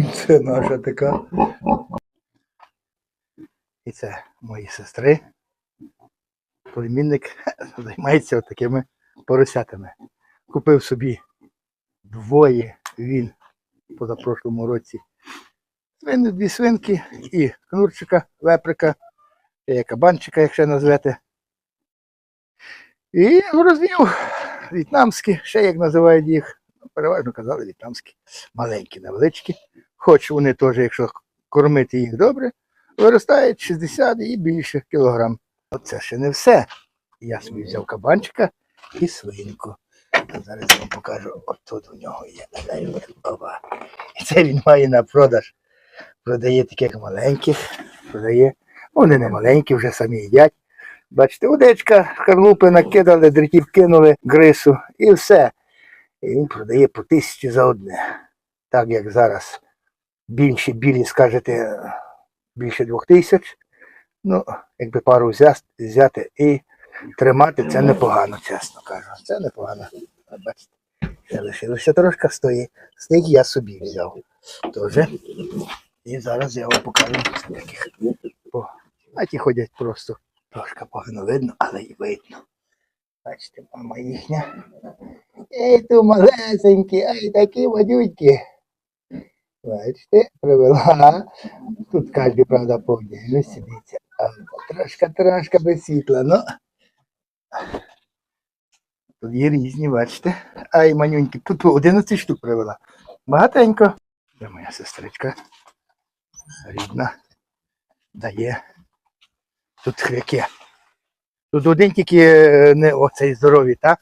Це наша така. І це мої сестри. Племінник займається такими поросятами. Купив собі двоє він позапрошлому році. Свини, дві свинки і кнурчика, веприка, і кабанчика, якщо назвете. І розвів в'єтнамські, ще як називають їх. Ну, Переважно казали в'єтнамські, маленькі, невеличкі. Хоч вони теж, якщо кормити їх добре, виростають 60 і більше кілограм. Оце ще не все. Я собі взяв кабанчика і свинку. Зараз вам покажу, от тут у нього є. Опа. І це він має на продаж. Продає таких маленьких, продає. Вони не маленькі, вже самі їдять. Бачите, удечка, шкарлупи накидали, дротів кинули, грису і все. І він продає по тисячі за одне. Так як зараз більші білі, скажете, більше двох тисяч. Ну, якби пару взяти, і тримати, це непогано, чесно кажу. Це непогано. Бачите, ще лишилося трошки стоїть. З них я собі взяв. Тоже. І зараз я вам покажу таких. О, а ті ходять просто. Трошки погано видно, але й видно. Бачите, мама їхня. Ей, ту малесенькі, ай, такі водюнькі. Бачите, привела. Тут кожен, правда, по отдельності, дивіться. Трошка, трошка без світла, ну. Тут є різні, бачите. Ай, манюньки, тут 11 штук привела. Багатенько. Це моя сестричка. Рідна. Дає. Тут хряки. Тут один тільки е, не оцей здоровий, так?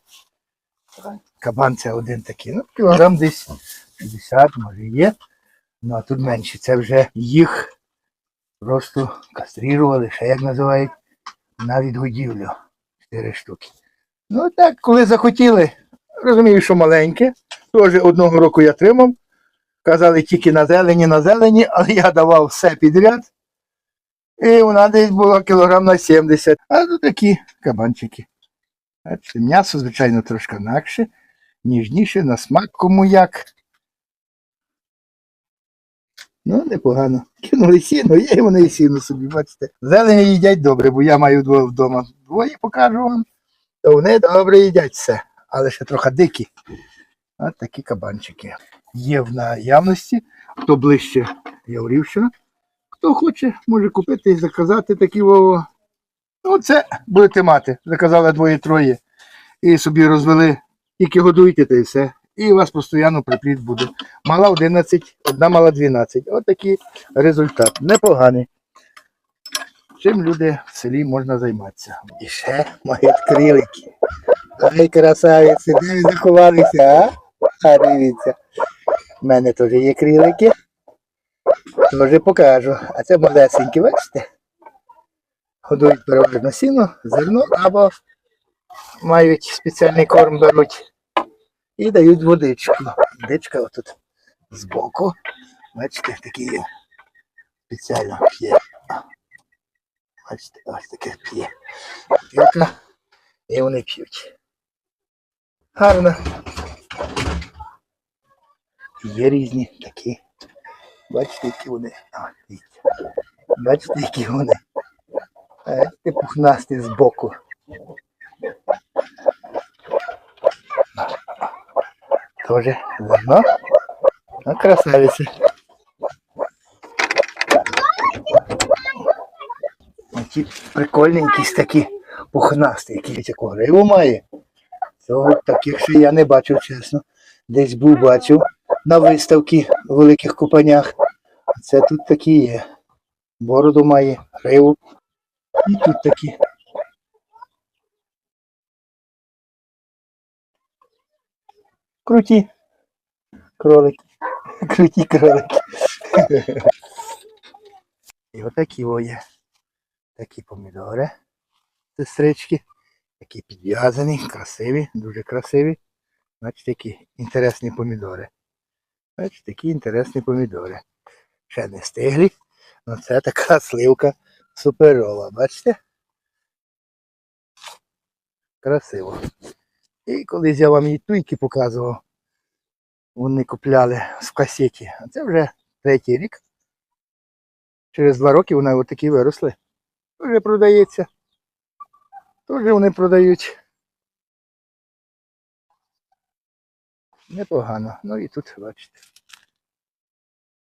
Кабан це один такий. Ну, кілограм десь 60, може є. Ну а тут менше. Це вже їх просто кастрирували, ще як називають, на відгодівлю. Чотири штуки. Ну так, коли захотіли, розумію, що маленьке. Теж одного року я тримав. Казали тільки на зелені, на зелені, але я давав все підряд. І вона десь була кілограм на 70. А тут такі кабанчики. М'ясо, звичайно, трошки інакше, ніжніше, на смак кому як. Ну, непогано. Кинули сіно, є і вони і сіно собі, бачите. Зелені їдять добре, бо я маю двоє вдома. Двоє покажу вам. То вони добре їдять все, але ще трохи дикі. От такі кабанчики. Є в наявності, хто ближче Яворівщина. Хто хоче, може купити і заказати такі вово. Ну, це будете мати. Заказали двоє-троє. І собі розвели, тільки годуйте та і все. І у вас постійно припліт буде. Мала 11, одна мала 12. От такий результат. Непоганий. Чим люди в селі можна займатися. І ще мають крилики. Ай, красавиці, де ви заховалися, а? А дивіться. У мене теж є крилики. Теж покажу. А це малесенькі, бачите? Годують переважно сіно, зерно або мають спеціальний корм беруть і дають водичку. Водичка отут збоку. Бачите, такі є. Спеціально п'є. Бачите, ось таке п'є. П'єка. І вони п'ють. Гарно. Є різні такі. Бачите, які вони. Бачите, які вони. Бачите, пухнасті збоку. Тоже зерно. Ну, красавиці. Ті прикольненькі такі пухнасті, які таку гриву має. Цього таких ще я не бачив, чесно. Десь був бачив на виставці в великих купанях. А це тут такі є. Бороду має, гриву. І тут такі. Круті. Кролики. Круті кролики. І отакі о є. Такі помідори. Сестрички. Такі підв'язані, красиві, дуже красиві. Бачите, які інтересні помідори. Бачите, такі інтересні помідори. Ще не стиглі. Ну це така сливка суперова, бачите? Красиво. І колись я вам і туйки показував. Вони купляли в касеті. А це вже третій рік. Через два роки вони отакі виросли. Вже продається. Теж вони продають. Непогано. Ну і тут, бачите.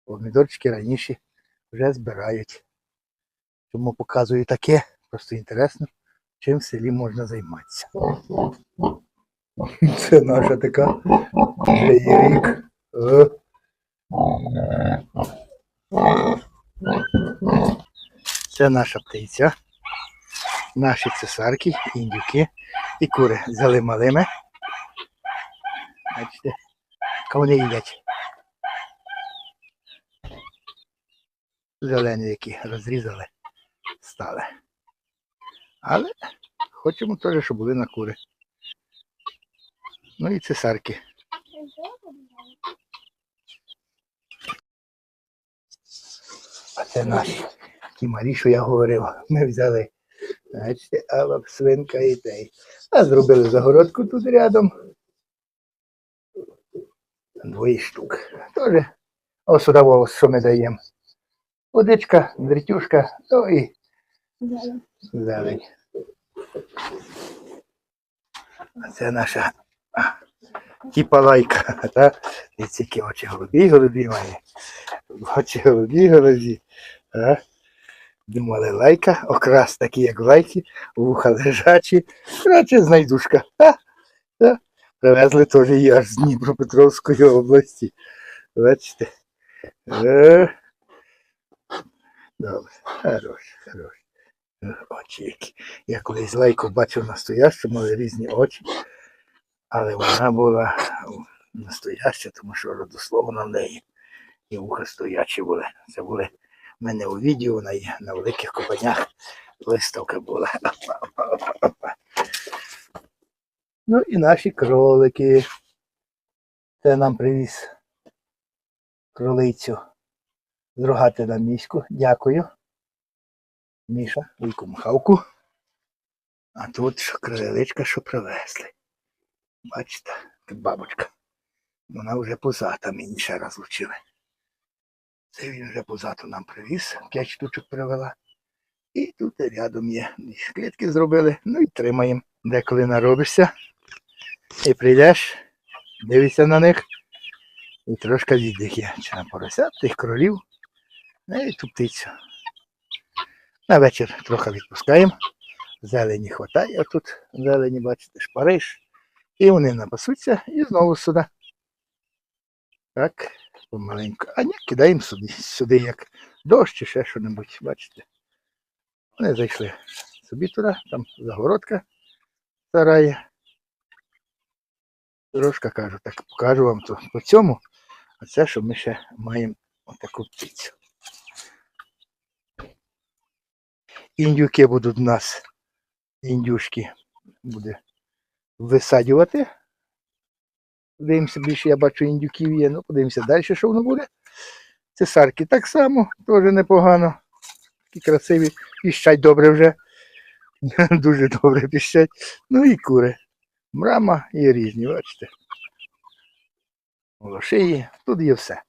Помідорчики раніше вже збирають. Тому показую таке. Просто інтересно, чим в селі можна займатися. Це наша така вже є рік. Це наша птиця. Наші цесарки, індюки і кури взяли малими. Бачите, вони їдять. Зелені, які розрізали, стали. Але хочемо теж, щоб були на кури. Ну і цесарки. А це наші. Ті малі, що я говорив, ми взяли. Бачите, а свинка і тей. А зробили загородку тут рядом. Двоє штук. Тоже. Ось що ми даємо. Водичка, дрітюшка, ну і зелень. А це наша типа лайка. Та? Дивіться, які очі голубі, голубі має. Очі голубі, голубі. А? Думали лайка, окрас такий, як лайки, вуха лежачі, радше знайдушка. Ха, та. Привезли теж її аж з Дніпропетровської області. Бачите. Е. Добре, хорош, хорош. Е, Очі. Я колись лайку бачив настоящу, мали різні очі, але вона була настояща, тому що родословно в неї і вуха стоячі були. Це були в мене у відео на, на великих копанях виставка була. Ну і наші кролики. Це нам привіз кролицю з рогати міську. Дякую. Міша, вуйку махавку. А тут що що привезли. Бачите, тут бабочка. Вона вже позата, мені ще раз вчили. Це він вже позату нам привіз, п'ять штучок привела. І тут рядом є. Клітки зробили, ну і тримаємо. Деколи наробишся. І прийдеш, дивишся на них. І трошки віддих є. Чи на поросят, тих кролів. Ну і ту птицю. На вечір трохи відпускаємо. Зелені хватає, тут зелені, бачите, шпариш. І вони напасуться і знову сюди. Так, помаленьку. А ні, кидаємо сюди, сюди як дощ чи ще що-небудь, бачите. Вони зайшли собі туди, там загородка сарає. Трошка кажу, так покажу вам то по цьому. А це, що ми ще маємо отаку птицю. Індюки будуть у нас, індюшки буде висаджувати. Подивимося, більше я бачу індюків є, ну подивимося далі, що воно буде. Цесарки так само, теж непогано. Такі красиві, піщать добре вже. Дуже добре піщать. Ну і кури. Мрама і різні, бачите. Лошиї, тут є все.